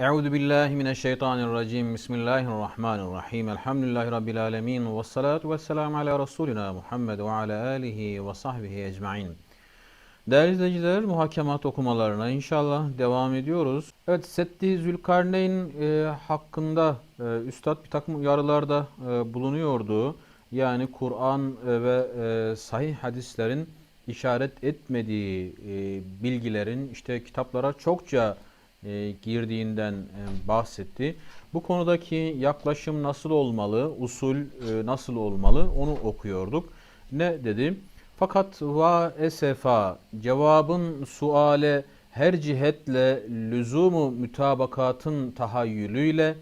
Euzu billahi mineşşeytanirracim. Bismillahirrahmanirrahim. Elhamdülillahi rabbil alamin ve salatu vesselam ala rasulina Muhammed ve ala alihi ve sahbihi ecmaîn. Değerli izleyiciler, muhakemat okumalarına inşallah devam ediyoruz. Evet, Setti Zülkarneyn e, hakkında e, Üstad bir takım uyarılarda e, bulunuyordu. Yani Kur'an e, ve e, sahih hadislerin işaret etmediği e, bilgilerin işte kitaplara çokça e, girdiğinden e, bahsetti. Bu konudaki yaklaşım nasıl olmalı, usul e, nasıl olmalı onu okuyorduk. Ne dedi? Fakat va esefa cevabın suale her cihetle lüzumu mütabakatın tahayyülüyle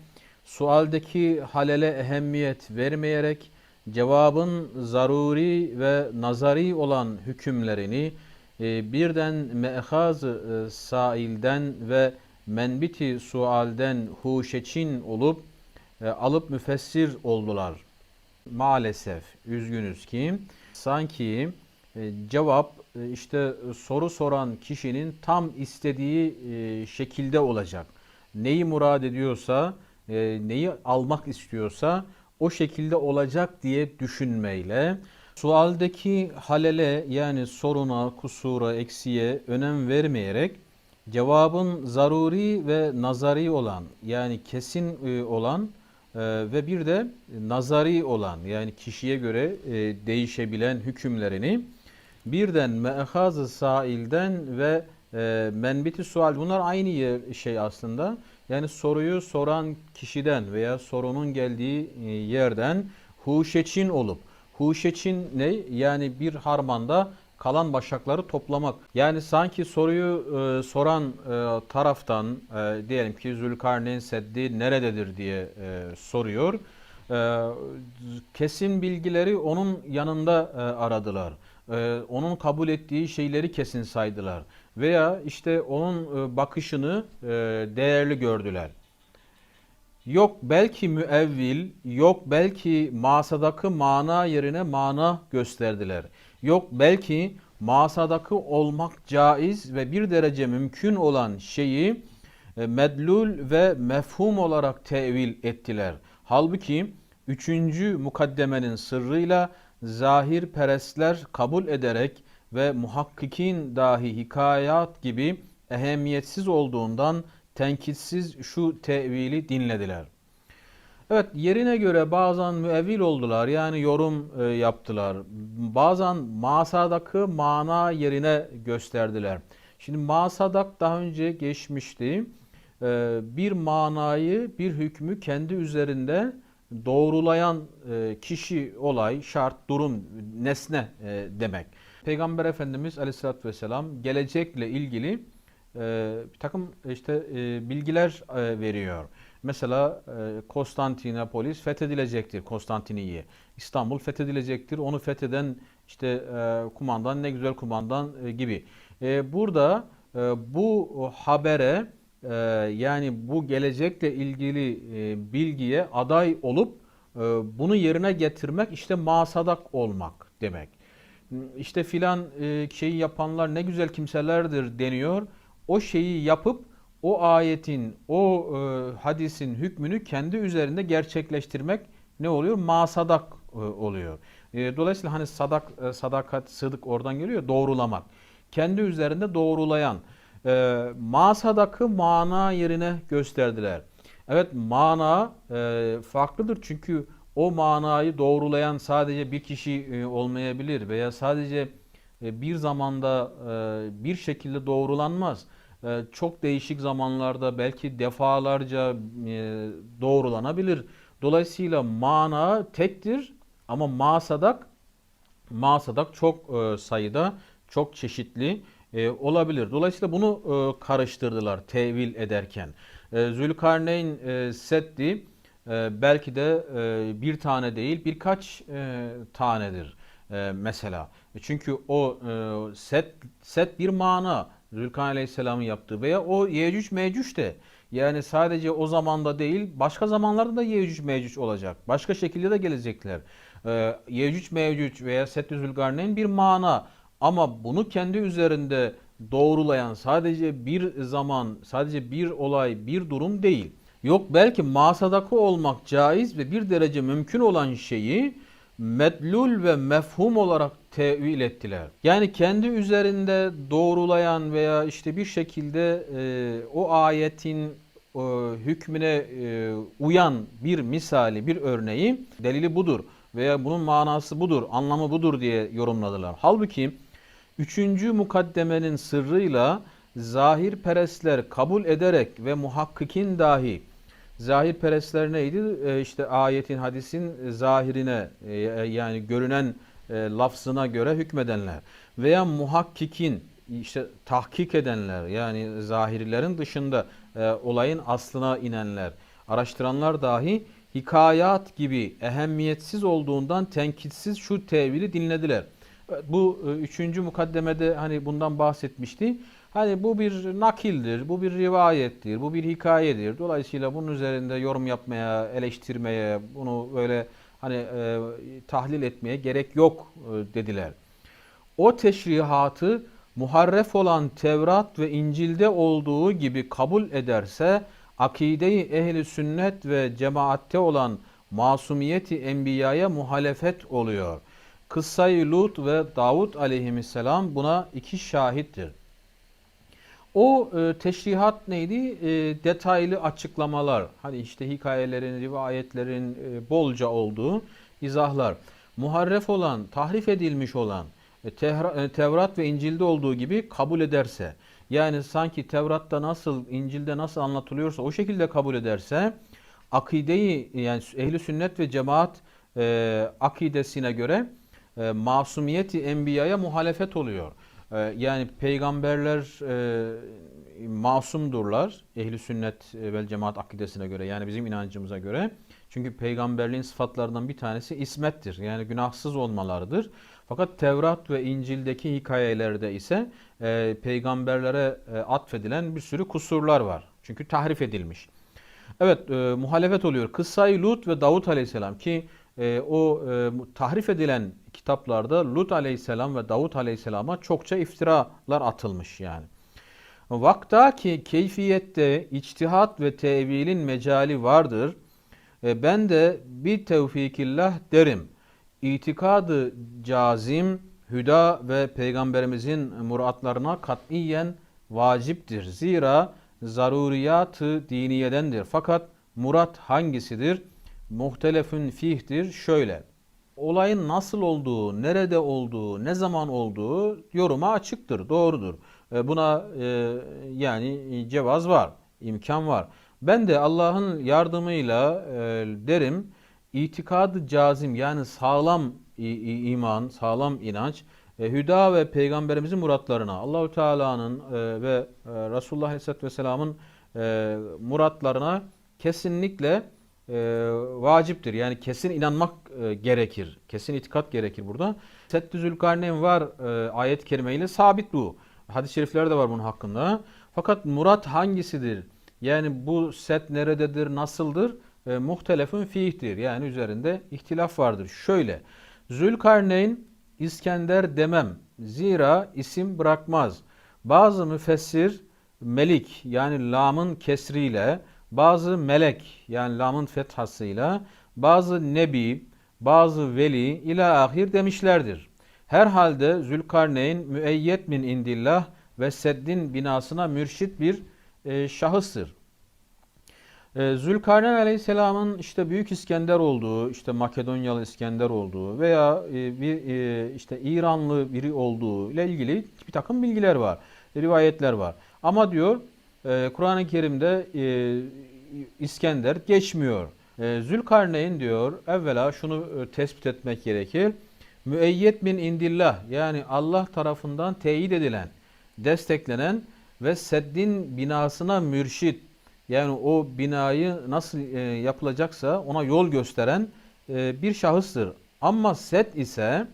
sualdeki halele ehemmiyet vermeyerek cevabın zaruri ve nazari olan hükümlerini birden me'haz-ı e, sailden ve menbiti sualden huşeçin olup e, alıp müfessir oldular. Maalesef üzgünüz ki sanki e, cevap e, işte soru soran kişinin tam istediği e, şekilde olacak. Neyi murad ediyorsa, e, neyi almak istiyorsa o şekilde olacak diye düşünmeyle sualdeki halele yani soruna, kusura, eksiye önem vermeyerek cevabın zaruri ve nazari olan yani kesin e, olan e, ve bir de nazari olan yani kişiye göre e, değişebilen hükümlerini birden me'haz-ı sailden ve menbiti sual bunlar aynı şey aslında. Yani soruyu soran kişiden veya sorunun geldiği yerden huşeçin olup huşeçin ne? Yani bir harmanda kalan başakları toplamak. Yani sanki soruyu e, soran e, taraftan e, diyelim ki Zülkarneyn Seddi nerededir diye e, soruyor. E, kesin bilgileri onun yanında e, aradılar. E, onun kabul ettiği şeyleri kesin saydılar. Veya işte onun e, bakışını e, değerli gördüler. Yok belki müevvil, yok belki masadaki mana yerine mana gösterdiler. Yok belki masadaki olmak caiz ve bir derece mümkün olan şeyi e, medlul ve mefhum olarak tevil ettiler. Halbuki üçüncü mukaddemenin sırrıyla zahir perestler kabul ederek ve muhakkikin dahi hikayat gibi ehemmiyetsiz olduğundan tenkitsiz şu tevili dinlediler. Evet yerine göre bazen müevvil oldular yani yorum e, yaptılar. Bazen masadaki mana yerine gösterdiler. Şimdi masadak daha önce geçmişti. E, bir manayı bir hükmü kendi üzerinde doğrulayan e, kişi, olay, şart, durum, nesne e, demek. Peygamber Efendimiz Aleyhisselatü Vesselam gelecekle ilgili e, bir takım işte e, bilgiler e, veriyor. Mesela e, Konstantinopolis fethedilecektir Konstantiniye. İstanbul fethedilecektir. Onu fetheden işte e, kumandan ne güzel kumandan e, gibi. Burada bu habere yani bu gelecekle ilgili bilgiye aday olup bunu yerine getirmek işte masadak olmak demek. İşte filan şeyi yapanlar ne güzel kimselerdir deniyor. O şeyi yapıp o ayetin, o e, hadisin hükmünü kendi üzerinde gerçekleştirmek ne oluyor? Masadak e, oluyor. E, dolayısıyla hani sadak, e, sadakat, sıdık oradan geliyor. Doğrulamak. Kendi üzerinde doğrulayan. E, masadakı mana yerine gösterdiler. Evet mana e, farklıdır çünkü o manayı doğrulayan sadece bir kişi e, olmayabilir veya sadece e, bir zamanda e, bir şekilde doğrulanmaz. E, Çok değişik zamanlarda belki defalarca e, doğrulanabilir. Dolayısıyla mana tektir ama masadak masadak çok e, sayıda, çok çeşitli e, olabilir. Dolayısıyla bunu karıştırdılar tevil ederken. Zülkarneyn Seddi belki de bir tane değil birkaç tanedir mesela. Çünkü o set set bir mana Zülkarneyn Aleyhisselam'ın yaptığı veya o Yecüc Mecüc de yani sadece o zamanda değil başka zamanlarda da Yecüc Mecüc olacak. Başka şekilde de gelecekler. E, Yecüc Mecüc veya Set-i Zülkarneyn bir mana ama bunu kendi üzerinde doğrulayan sadece bir zaman, sadece bir olay, bir durum değil. Yok belki masadaki olmak caiz ve bir derece mümkün olan şeyi medlul ve mefhum olarak tevil ettiler. Yani kendi üzerinde doğrulayan veya işte bir şekilde e, o ayetin e, hükmüne e, uyan bir misali, bir örneği delili budur veya bunun manası budur, anlamı budur diye yorumladılar. Halbuki üçüncü mukaddemenin sırrıyla zahir perestler kabul ederek ve muhakkikin dahi zahir perestler neydi? E, işte ayetin, hadisin zahirine e, yani görünen e, lafzına göre hükmedenler veya muhakkikin işte tahkik edenler yani zahirilerin dışında e, olayın aslına inenler, araştıranlar dahi hikayat gibi ehemmiyetsiz olduğundan tenkitsiz şu tevili dinlediler. Bu e, üçüncü mukaddemede hani bundan bahsetmişti. Hani bu bir nakildir, bu bir rivayettir, bu bir hikayedir. Dolayısıyla bunun üzerinde yorum yapmaya, eleştirmeye, bunu böyle hani e, tahlil etmeye gerek yok e, dediler. O teşrihatı muharref olan Tevrat ve İncil'de olduğu gibi kabul ederse akideyi ehli sünnet ve cemaatte olan masumiyeti enbiyaya muhalefet oluyor. Kıssayı Lut ve Davud aleyhisselam buna iki şahittir. O e, teşrihat neydi? E, detaylı açıklamalar. Hani işte hikayelerin, rivayetlerin e, bolca olduğu izahlar. Muharref olan, tahrif edilmiş olan e, Tehra, e, Tevrat ve İncil'de olduğu gibi kabul ederse, yani sanki Tevrat'ta nasıl, İncil'de nasıl anlatılıyorsa o şekilde kabul ederse, akideyi yani ehli sünnet ve cemaat e, akidesine göre e, masumiyeti enbiyaya muhalefet oluyor. E, yani peygamberler e, masumdurlar ehli sünnet ve cemaat akidesine göre yani bizim inancımıza göre. Çünkü peygamberliğin sıfatlarından bir tanesi ismettir. Yani günahsız olmalarıdır. Fakat Tevrat ve İncil'deki hikayelerde ise e, peygamberlere e, atfedilen bir sürü kusurlar var. Çünkü tahrif edilmiş. Evet e, muhalefet oluyor. Kıssayı Lut ve Davut Aleyhisselam ki e, o e, tahrif edilen kitaplarda Lut Aleyhisselam ve Davut Aleyhisselam'a çokça iftiralar atılmış yani. Vakta ki keyfiyette içtihat ve tevilin mecali vardır. E, ben de bir tevfikillah derim itikadı cazim, hüda ve peygamberimizin muratlarına katiyen vaciptir. Zira zaruriyatı diniyedendir. Fakat murat hangisidir? Muhtelefün fihtir. Şöyle. Olayın nasıl olduğu, nerede olduğu, ne zaman olduğu yoruma açıktır, doğrudur. E, buna e, yani cevaz var, imkan var. Ben de Allah'ın yardımıyla e, derim itikadı cazim yani sağlam iman, sağlam inanç, e, hüda ve peygamberimizin muratlarına, Allahü Teala'nın e, ve e, Resulullah Aleyhisselatü Vesselam'ın e, muratlarına kesinlikle e, vaciptir. Yani kesin inanmak e, gerekir. Kesin itikat gerekir burada. Settü Zülkarneyn var e, ayet-i kerimeyle sabit bu. Hadis-i şerifler de var bunun hakkında. Fakat murat hangisidir? Yani bu set nerededir, nasıldır? e, muhtelefün fihtir. Yani üzerinde ihtilaf vardır. Şöyle, Zülkarneyn İskender demem. Zira isim bırakmaz. Bazı müfessir melik yani lamın kesriyle, bazı melek yani lamın fethasıyla, bazı nebi, bazı veli ila ahir demişlerdir. Herhalde Zülkarneyn müeyyet min indillah ve seddin binasına mürşit bir e, şahıstır. Ee, Zülkarneyn Aleyhisselam'ın işte Büyük İskender olduğu, işte Makedonyalı İskender olduğu veya e, bir e, işte İranlı biri olduğu ile ilgili bir takım bilgiler var, rivayetler var. Ama diyor e, Kur'an-ı Kerim'de İskender geçmiyor. Zülkarneyn diyor evvela şunu tespit etmek gerekir. Müeyyet min indillah yani Allah tarafından teyit edilen, desteklenen ve seddin binasına mürşit yani o binayı nasıl e, yapılacaksa ona yol gösteren e, bir şahıstır. Ama set ise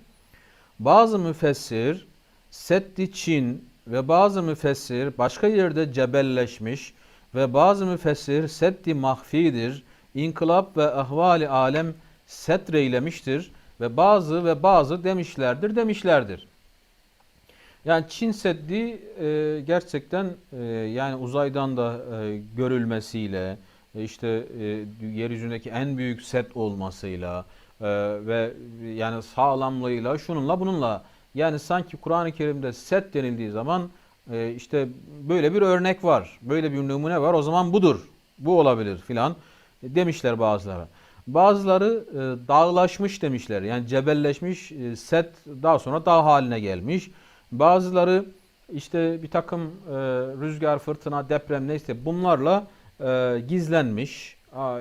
bazı müfessir Seddi Çin ve bazı müfessir başka yerde cebelleşmiş ve bazı müfessir Seddi mahfidir. İnkılap ve ahvali alem setreylemiştir ve bazı ve bazı demişlerdir demişlerdir. Yani Çin Seddi e, gerçekten e, yani uzaydan da e, görülmesiyle e, işte e, yeryüzündeki en büyük set olmasıyla e, ve yani sağlamlığıyla şununla bununla yani sanki Kur'an-ı Kerim'de set denildiği zaman e, işte böyle bir örnek var. Böyle bir numune var. O zaman budur. Bu olabilir filan demişler bazıları. Bazıları e, dağlaşmış demişler. Yani cebelleşmiş e, set daha sonra dağ haline gelmiş. Bazıları işte bir takım e, rüzgar, fırtına, deprem neyse bunlarla e, gizlenmiş.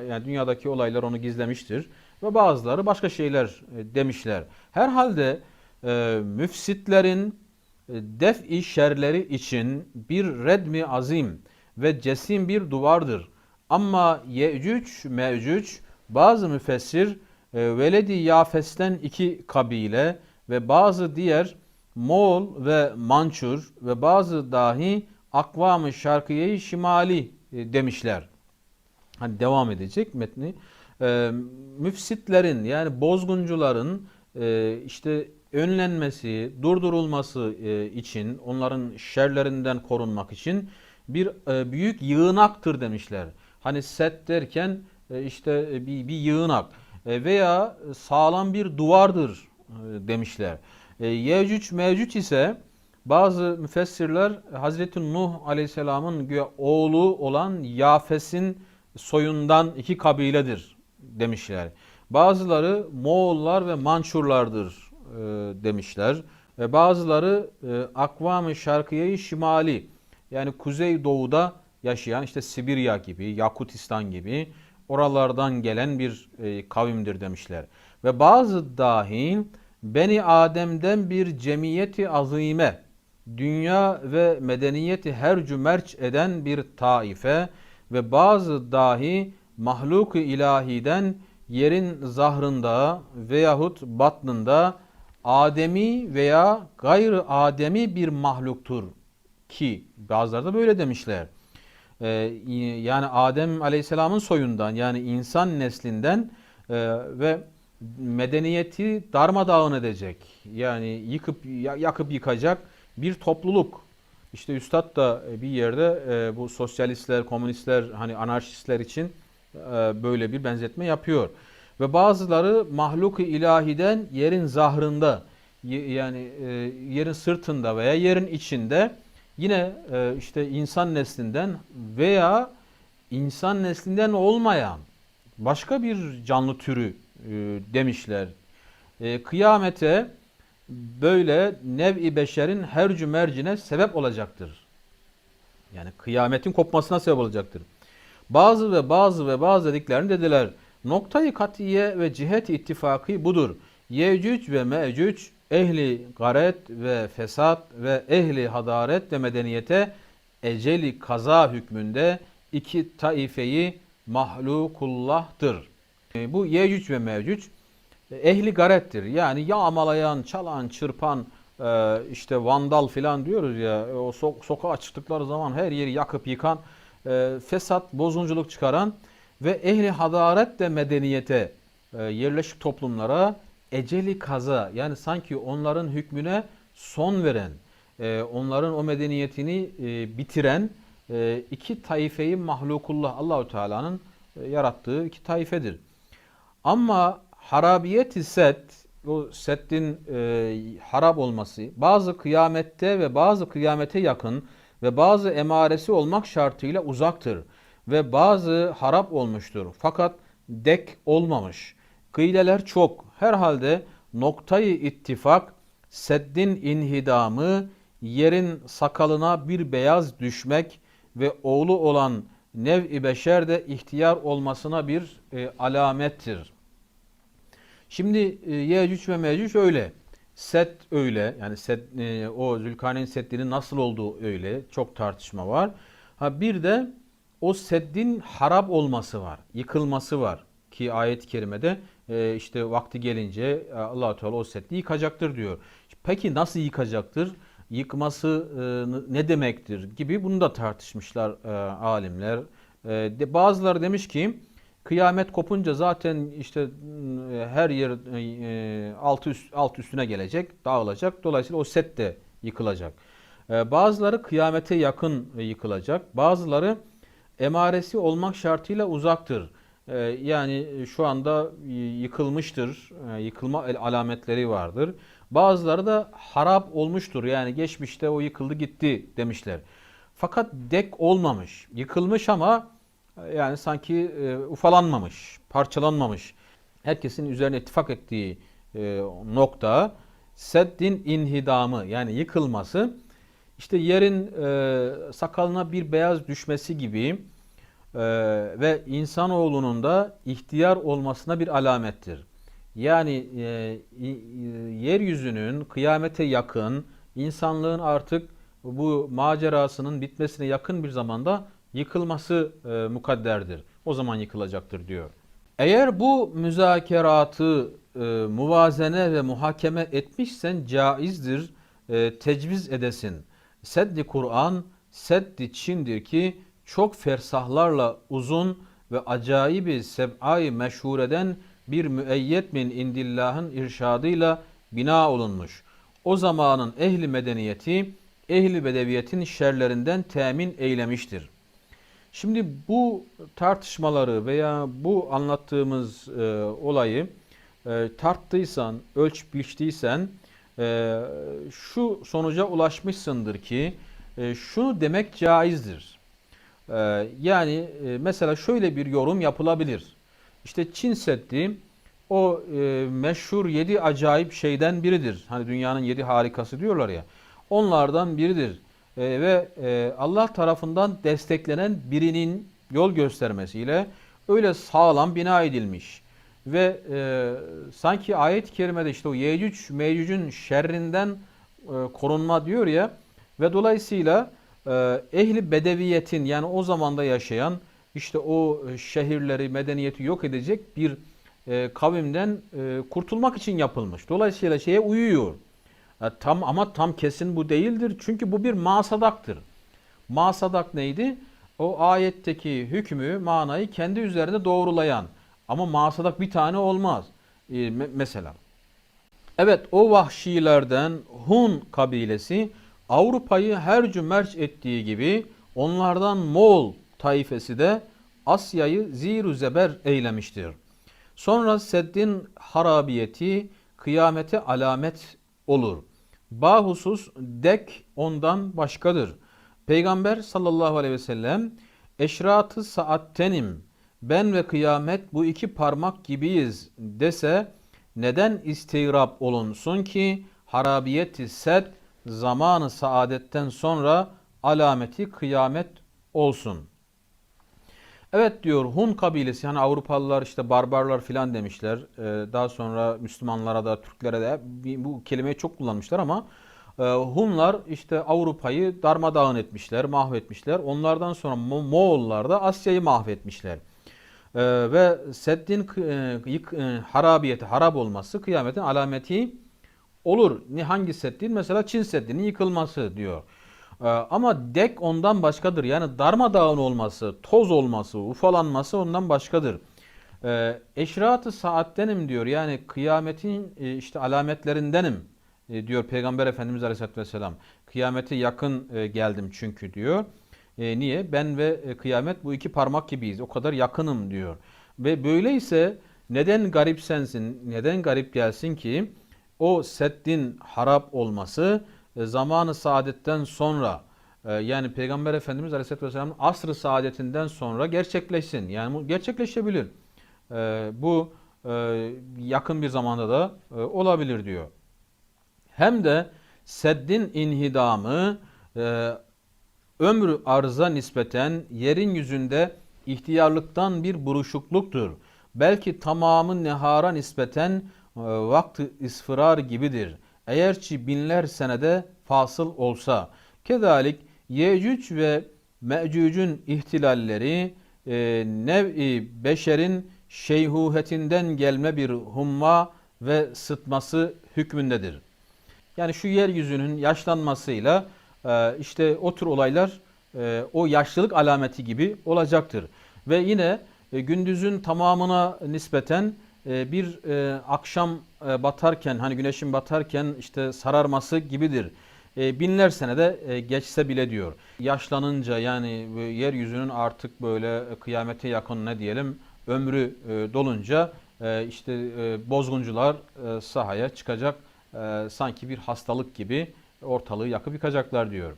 Yani dünyadaki olaylar onu gizlemiştir. Ve bazıları başka şeyler e, demişler. Herhalde e, müfsitlerin def-i şerleri için bir redmi azim ve cesim bir duvardır. Ama Yecüc, Mecüc bazı müfessir e, Veledi Yafes'ten iki kabile ve bazı diğer Moğol ve Mançur ve bazı dahi Akvam-ı Şarkiye-i Şimali e, demişler. Hani devam edecek metni. E, müfsitlerin yani bozguncuların e, işte önlenmesi, durdurulması e, için, onların şerlerinden korunmak için bir e, büyük yığınaktır demişler. Hani set derken e, işte bir, bir yığınak veya sağlam bir duvardır demişler. Yecüc Mecüc ise bazı müfessirler Hazreti Nuh Aleyhisselam'ın oğlu olan Yafes'in soyundan iki kabiledir demişler. Bazıları Moğollar ve Mançurlardır e, demişler. Ve bazıları e, Akvam-ı Şarkiye-i Şimali yani Kuzey Doğu'da yaşayan işte Sibirya gibi, Yakutistan gibi oralardan gelen bir e, kavimdir demişler. Ve bazı dahi Beni Adem'den bir cemiyeti azime, dünya ve medeniyeti her cümerç eden bir taife ve bazı dahi mahluk-ı ilahiden yerin zahrında veyahut batnında ademi veya gayrı ademi bir mahluktur ki bazıları da böyle demişler. Ee, yani Adem Aleyhisselam'ın soyundan yani insan neslinden e, ve medeniyeti darmadağın edecek. Yani yıkıp yakıp yıkacak bir topluluk. İşte üstad da bir yerde e, bu sosyalistler, komünistler, hani anarşistler için e, böyle bir benzetme yapıyor. Ve bazıları mahluk-ı ilahiden yerin zahrında yani e, yerin sırtında veya yerin içinde yine e, işte insan neslinden veya insan neslinden olmayan başka bir canlı türü e, demişler. Kıyamete böyle nev-i beşerin her cümercine sebep olacaktır. Yani kıyametin kopmasına sebep olacaktır. Bazı ve bazı ve bazı dediklerini dediler. Noktayı katiye ve cihet ittifakı budur. Yecüc ve Mecüc ehli garet ve fesat ve ehli hadaret ve medeniyete eceli kaza hükmünde iki taifeyi mahlukullah'tır. E, bu Yecüc ve Mecüc ehli garettir. Yani yağmalayan, çalan, çırpan, e, işte vandal filan diyoruz ya o so sokağa çıktıkları zaman her yeri yakıp yıkan, e, fesat, bozunculuk çıkaran ve ehli hadaret de medeniyete yerleşik toplumlara eceli kaza yani sanki onların hükmüne son veren, e, onların o medeniyetini e, bitiren e, iki taifeyi mahlukullah Allahu Teala'nın yarattığı iki taifedir. Ama harabiyeti set, o seddin harap olması bazı kıyamette ve bazı kıyamete yakın ve bazı emaresi olmak şartıyla uzaktır ve bazı harap olmuştur. Fakat dek olmamış. Kıyleler çok. Herhalde noktayı ittifak seddin inhidamı yerin sakalına bir beyaz düşmek ve oğlu olan nev-i beşer de ihtiyar olmasına bir e, alamettir. Şimdi e, Yecüc ve Mecüc öyle. Set öyle. Yani set, e, o Zülkarneyn Seddi'nin nasıl olduğu öyle. Çok tartışma var. Ha bir de o seddin harap olması var. Yıkılması var. Ki ayet-i kerimede e, işte vakti gelince e, allah Teala o seddi yıkacaktır diyor. Peki nasıl yıkacaktır? Yıkması e, ne demektir gibi bunu da tartışmışlar e, alimler. E, de, bazıları demiş ki kıyamet kopunca zaten işte e, her yer e, alt, üst, alt üstüne gelecek, dağılacak. Dolayısıyla o set de yıkılacak. E, bazıları kıyamete yakın e, yıkılacak. Bazıları emaresi olmak şartıyla uzaktır. E, yani şu anda e, yıkılmıştır. E, yıkılma alametleri vardır. Bazıları da harap olmuştur. Yani geçmişte o yıkıldı gitti demişler. Fakat dek olmamış. Yıkılmış ama e, yani sanki e, ufalanmamış, parçalanmamış. Herkesin üzerine ittifak ettiği e, nokta seddin inhidamı yani yıkılması. İşte yerin e, sakalına bir beyaz düşmesi gibi e, ve insanoğlunun da ihtiyar olmasına bir alamettir. Yani e, e, yeryüzünün kıyamete yakın, insanlığın artık bu macerasının bitmesine yakın bir zamanda yıkılması e, mukadderdir. O zaman yıkılacaktır diyor. Eğer bu müzakeratı e, muvazene ve muhakeme etmişsen caizdir e, tecviz edesin. Seddi Kur'an, seddi Çin'dir ki çok fersahlarla uzun ve acayibi seb'ay meşhureden bir müeyyet min indillahın irşadıyla bina olunmuş. O zamanın ehli medeniyeti, ehli bedeviyetin şerlerinden temin eylemiştir. Şimdi bu tartışmaları veya bu anlattığımız e, olayı e, tarttıysan, ölç biçtiysen e, şu sonuca ulaşmışsındır ki e, şunu demek caizdir. E, yani e, mesela şöyle bir yorum yapılabilir. İşte Çin Seddi o e, meşhur yedi acayip şeyden biridir. Hani dünyanın yedi harikası diyorlar ya. Onlardan biridir. E, ve e, Allah tarafından desteklenen birinin yol göstermesiyle öyle sağlam bina edilmiş. Ve e, sanki ayet-i kerimede işte o Yecüc Mecüc'ün şerrinden e, korunma diyor ya ve dolayısıyla e, ehli bedeviyetin yani o zamanda yaşayan işte o şehirleri, medeniyeti yok edecek bir e, kavimden e, kurtulmak için yapılmış. Dolayısıyla şeye uyuyor. E, tam ama tam kesin bu değildir. Çünkü bu bir masadaktır. Masadak neydi? O ayetteki hükmü, manayı kendi üzerinde doğrulayan. Ama masadak bir tane olmaz. E, me- mesela. Evet o vahşilerden Hun kabilesi Avrupa'yı her cümerç ettiği gibi onlardan Moğol taifesi de Asya'yı ziru zeber eylemiştir. Sonra seddin harabiyeti kıyamete alamet olur. Bahusus dek ondan başkadır. Peygamber sallallahu aleyhi ve sellem eşratı saattenim ben ve kıyamet bu iki parmak gibiyiz dese neden istigrap olunsun ki harabiyeti sed zamanı saadetten sonra alameti kıyamet olsun. Evet diyor Hun kabilesi hani Avrupalılar işte barbarlar filan demişler. Ee, daha sonra Müslümanlara da Türklere de bu kelimeyi çok kullanmışlar ama e, Hunlar işte Avrupa'yı darmadağın etmişler, mahvetmişler. Onlardan sonra Mo- Moğollar da Asya'yı mahvetmişler. Ee, ve Seddin e, e, harabiyeti, harap olması kıyametin alameti olur. Hangi Seddin? Mesela Çin Seddi'nin yıkılması diyor. Ee, ama dek ondan başkadır. Yani darmadağın olması, toz olması, ufalanması ondan başkadır. Ee, eşrat-ı saattenim diyor. Yani kıyametin e, işte alametlerindenim e, diyor Peygamber Efendimiz Aleyhisselatü Vesselam. Kıyamete yakın e, geldim çünkü diyor. E, niye? Ben ve e, kıyamet bu iki parmak gibiyiz. O kadar yakınım diyor. Ve böyleyse neden garip sensin, neden garip gelsin ki o seddin harap olması e, zamanı saadetten sonra e, yani Peygamber Efendimiz Aleyhisselatü Vesselam'ın asr-ı saadetinden sonra gerçekleşsin. Yani bu gerçekleşebilir. E, bu e, yakın bir zamanda da e, olabilir diyor. Hem de seddin inhidamı e, ömrü arza nispeten yerin yüzünde ihtiyarlıktan bir buruşukluktur. Belki tamamı nehara nispeten e, vakti isfirar gibidir. Eğerçi binler senede fasıl olsa. Kedalik Yecüc ve Mecüc'ün ihtilalleri e, nev-i beşerin şeyhuhetinden gelme bir humma ve sıtması hükmündedir. Yani şu yeryüzünün yaşlanmasıyla işte o tür olaylar e, o yaşlılık alameti gibi olacaktır. Ve yine e, gündüzün tamamına nispeten e, bir akşam batarken hani güneşin batarken işte sararması gibidir. binler senede geçse bile diyor. Yaşlanınca yani yeryüzünün artık böyle kıyamete yakın ne diyelim ömrü dolunca işte bozguncular sahaya çıkacak sanki bir hastalık gibi ortalığı yakıp yıkacaklar diyor.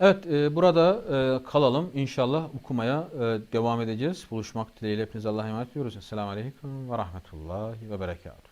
Evet e, burada e, kalalım. İnşallah okumaya e, devam edeceğiz. Buluşmak dileğiyle hepinize Allah'a emanet ediyoruz. Esselamu Aleyküm ve Rahmetullahi ve Berekatuhu.